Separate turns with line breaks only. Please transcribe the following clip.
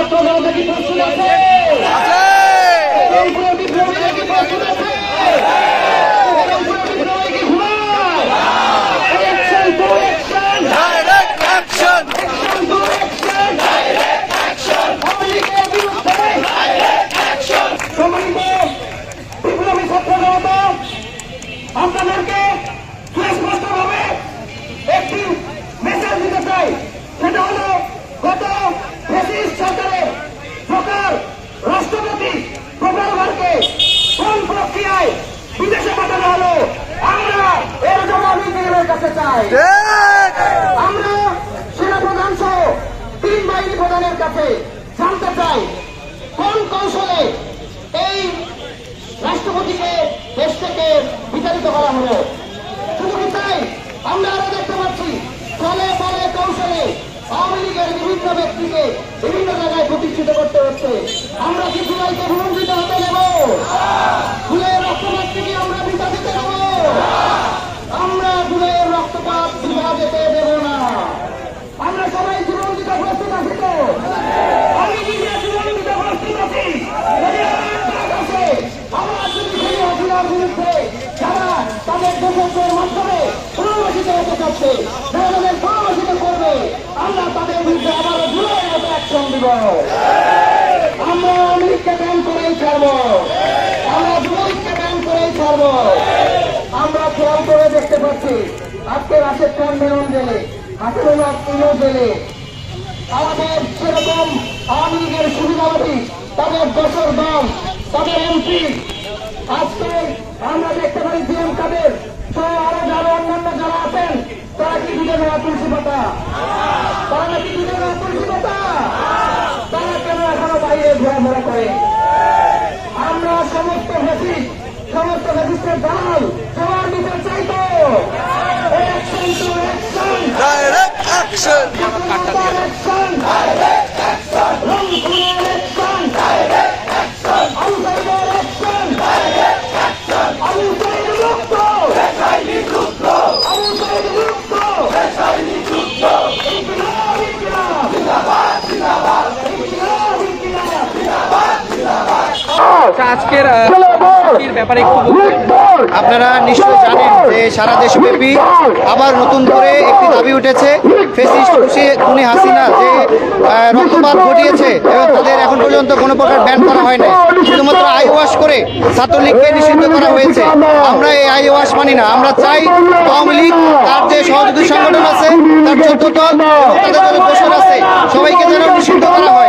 ছাত্র জনতা কি একটি মেসেজ দিতে চাই। সেটা হলো গত ফেসিস্ট সরকারের প্রকার রাষ্ট্রপতি প্রকার ভারকে কোন প্রক্রিয়ায় বিদেশে পাঠানো হলো আমরা এর জবাব ইন্দিরার কাছে চাই
ঠিক!
আমরা সেনাপ্রধান সহ তিন বাহিনী প্রধানের কাছে জানতে চাই কোন কৌশলে এই রাষ্ট্রপতিকে দেশ থেকে বিতাড়িত করা হলো? শুধু কি তাই? আমরা আরও দেখতে পাচ্ছি ফলে ফলে কৌশলে আওয়ামী লীগের বিভিন্ন ব্যক্তিকে বিভিন্ন জায়গায় প্রতিষ্ঠিত করতে হচ্ছে আমরা কি জুলাইকে ভূমিত হতে দেব জুলাইয়ের রক্তপাত থেকে আমরা বিতাড়িত দেব আমরা জুলাইয়ের রক্তপাত বিভা যেতে দেব না আমরা সবাই জীবন দিতে প্রস্তুত আছি তো আমি নিজে জীবন দিতে প্রস্তুত আছি যদি আমার কাজ আছে, আমরা যদি সেই হাসিনার বিরুদ্ধে যারা তাদের দেশের মাধ্যমে পুনর্বাসিত তাদের পুনর্বাসিত করবে। আমরা তাদের বিরুদ্ধে আবারও জুলাইয়ের মতো অ্যাকশন দিব আমরা আমেরিকা ব্যান করেই ছাড়বো। আমরা জুলাইকে ব্যান করেই ছাড়বো। আমরা খেয়াল করে দেখতে পাচ্ছি, আজকে রাশেদ খান মেনন জেলে হাসিনুল্লাহ ইনো জেলে। আমাদের সেরকম আওয়ামী লীগের সুবিধাবাদী, তাদের দশর দল, তাদের এমপি। আজকে আমরা দেখতে পাই জিএম কাদের সহ তারা কি দিলে নেওয়া তুলসী পাতা তারা নাকি দিলে নেওয়া তুলসী পাতা তারা কেন এখনও বাইরে ঘোরাফেরা করে? আমরা সমস্ত ভেসিস সমস্ত ভেসিসের দালাল সবার বিচার
আজকের ব্যাপারে!
আপনারা নিশ্চয়ই জানেন যে সারা দেশব্যাপী আবার নতুন করে একটি দাবি উঠেছে ফেসিস্ট খুনি হাসিনা যে আহ, রক্তপাত ঘটিয়েছে এবং তাদের এখন পর্যন্ত কোনো প্রকার ব্যান করা হয় না শুধুমাত্র আই ওয়াশ করে ছাত্রলীগকে নিষিদ্ধ করা হয়েছে। আমরা এই আই ওয়াশ মানি না। আমরা চাই আওয়ামী লীগ তার যে সহযোগী সংগঠন আছে তার চোদ্দ দল তাদের যারা দোষর আছে সবাইকে যেন নিষিদ্ধ করা হয়।